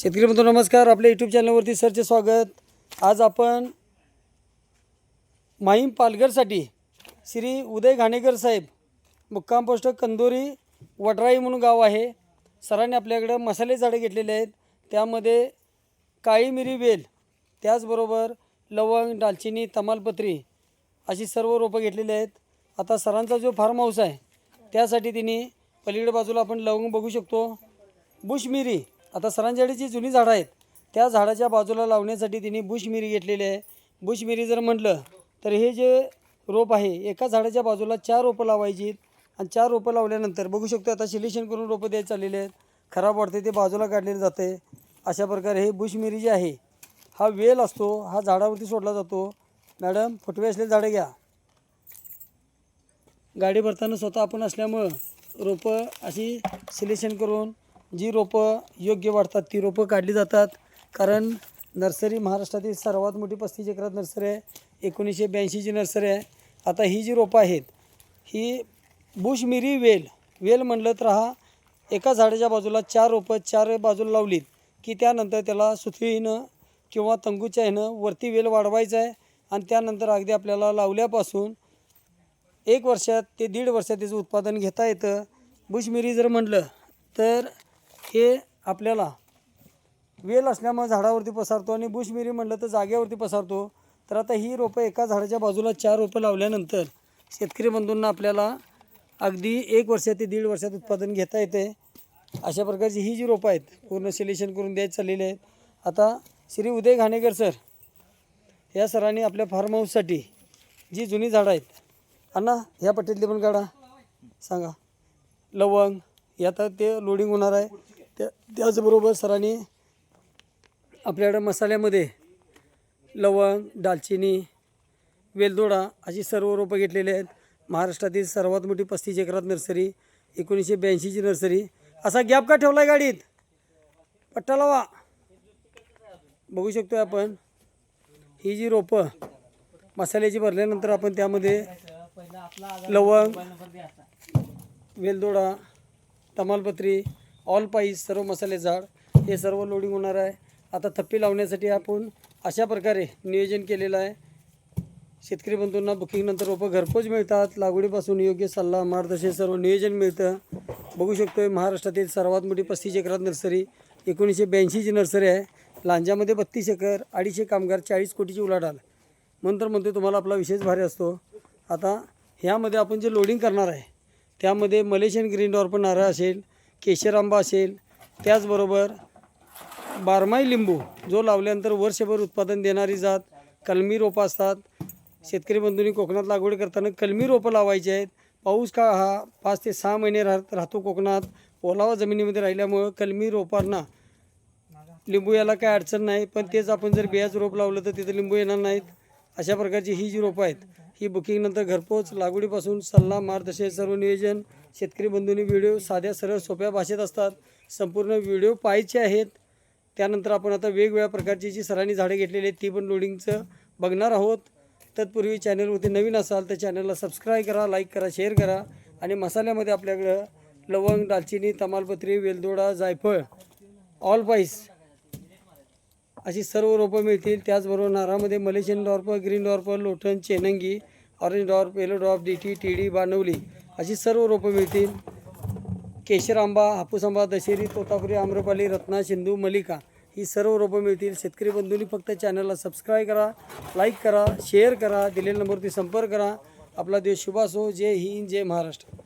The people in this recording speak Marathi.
शेतकरी बंधू नमस्कार. आपल्या यूट्यूब चॅनलवरती सरचे स्वागत. आज आपण माहीम पालघरसाठी श्री उदय घाणेकर साहेब मुक्काम पोस्ट कंदोरी वडराई म्हणून गाव आहे. सरांनी आपल्याकडं मसाले झाडे घेतलेले आहेत. त्यामध्ये काळी मिरी वेल त्याचबरोबर लवंग दालचिनी तमालपत्री अशी सर्व रोपं घेतलेली आहेत. आता सरांचा जो फार्म हाऊस आहे त्यासाठी तिने पलीकडे बाजूला आपण लवंग बघू शकतो. बुशमिरी आता सरांच्याकडे जी जुनी झाडं आहेत त्या झाडाच्या बाजूला लावण्यासाठी तिने बुशमिरी घेतलेली आहे. बुशमिरी जर म्हटलं तर हे जे रोप आहे एका झाडाच्या बाजूला चार रोपं लावायची आणि चार रोपं लावल्यानंतर बघू शकतो आता सिलेक्शन करून रोपं द्यायला चाललेले आहेत. खराब वाटते ते बाजूला काढलेलं जाते अशा प्रकारे हे बुशमिरी जे आहे हा वेल असतो हा झाडावरती सोडला जातो. मॅडम फुटवे असलेले झाडं घ्या. गाडी भरताना स्वतः आपण असल्यामुळं रोपं अशी सिलेक्शन करून जी रोपं योग्य वाढतात ती रोपं काढली जातात. कारण नर्सरी महाराष्ट्रातील सर्वात मोठी पस्तीस एकरात नर्सरी आहे. एकोणीसशे ब्याऐंशीची नर्सरी आहे. आता ही जी रोपं आहेत ही बुशमिरी वेल वेल म्हणलं तर हा एका झाडाच्या बाजूला चार रोपं चार बाजूला लावलीत की त्यानंतर त्याला सुथळीनं किंवा तंगूच्या ह्यानं वरती वेल वाढवायचा आहे. आणि त्यानंतर अगदी आपल्याला लावल्यापासून एक वर्षात ते दीड वर्षात त्याचं उत्पादन घेता येतं. बुशमिरी जर म्हटलं तर हे आपल्याला वेल असल्यामुळे झाडावरती पसरतो आणि बुशमिरी म्हटलं तर जागेवरती पसरतो. तर आता ही रोपं एका झाडाच्या बाजूला चार रोपं लावल्यानंतर शेतकरी बंधूंना आपल्याला अगदी एक वर्षात ते दीड वर्षात उत्पादन घेता येते. अशा प्रकारची ही जी रोपं आहेत पूर्ण सिलेक्शन करून द्यायची चाललेली आहेत. आता श्री उदय घाणेकर सर या सरांनी आपल्या फार्म हाऊससाठी जी जुनी झाडं आहेत अण्णा ह्या पट्टीतली पण काढा. सांगा. लवंग हे आता ते लोडिंग होणार आहे. त्या त्याचबरोबर सरांनी आपल्याकडं मसाल्यामध्ये लवंग दालचिनी वेलदोडा अशी सर्व रोपं घेतलेली आहेत. महाराष्ट्रातील सर्वात मोठी पस्तीस एकरात नर्सरी एकोणीसशे ब्याऐंशीची नर्सरी. असा गॅप का ठेवला आहे गाडीत? पट्टा लावा. बघू शकतो आपण. ही जी रोपं मसाल्याची भरल्यानंतर आपण त्यामध्ये लवंग वेलदोडा तमालपत्री ऑल पाईस सर्व मसाले जाड हे सर्व लोडिंग होणार आहे. आता थप्पी लावण्यासाठी आपण अशा प्रकारे नियोजन केलेलं आहे. शेतकरी बंधूंना बुकिंगनंतर रोपं घरपोच मिळतात. लागवडीपासून योग्य सल्ला मार्गदर्शन सर्व नियोजन मिळतं. बघू शकतो महाराष्ट्रातील सर्वात मोठी पस्तीस एकरात नर्सरी एकोणीसशे ब्याऐंशीची नर्सरी आहे. लांजामध्ये बत्तीस एकर अडीचशे कामगार चाळीस कोटीची उलाढाल. म्हणून म्हणतो तुम्हाला आपला विशेष भारी असतो. आता ह्यामध्ये आपण जे लोडिंग करणार आहे त्यामध्ये मलेशियन ग्रीन डॉर्पन नारळ असेल केशर आंबा असेल त्याचबरोबर बारमाही लिंबू जो लावल्यानंतर वर्षभर उत्पादन देणारी जात कलमी रोपं असतात. शेतकरी बंधूंनी कोकणात लागवड करताना कलमी रोपं लावायची आहेत. पाऊस काळ हा पाच ते सहा महिने राहत राहतो कोकणात. ओलावा जमिनीमध्ये राहिल्यामुळं कलमी रोपांना लिंबू याला काय अडचण नाही पण तेच आपण जर बियाचं रोप लावलं तर तिथं लिंबू येणार नाहीत. अशा प्रकारची ही जी रोपं आहेत ही बुकिंगनंतर घरपोच लागवडीपासून सल्ला मार्गदर्शन सर्व नियोजन शेतकरी बंधूंनी व्हिडिओ साध्या सरळ सोप्या भाषेत असतात. संपूर्ण व्हिडिओ पाहायचे आहेत. त्यानंतर आपण आता वेगवेगळ्या प्रकारची जी सरांनी झाडे घेतलेली आहेत ती पण लोडिंगचं बघणार आहोत. तत्पूर्वी चॅनलवरती नवीन असाल तर चॅनलला सबस्क्राईब करा लाईक करा शेअर करा. आणि मसाल्यामध्ये आपल्याकडं लवंग दालचिनी तमालपत्री वेलदोडा जायफळ ऑल पाईस अशी सर्व रोपं मिळतील. त्याचबरोबर नारामध्ये मलेशियन डॉर्प ग्रीन डॉर्प लोटन चेनंगी orange dwarf yellow dwarf DT TD बानवली अशी सर्व रोपं मिळतील. केशर आंबा हापूस आंबा दशेरी तोतापुरी आम्रपाली रत्ना सिंधू मलिका ही सर्व रोपं मिळतील. शेतकरी बंधूंनी फक्त चॅनलला सबस्क्राईब करा लाईक करा शेअर करा दिलेल्या नंबरवरती संपर्क करा. आपला देश शुभ असो. जय हिंद जय महाराष्ट्र.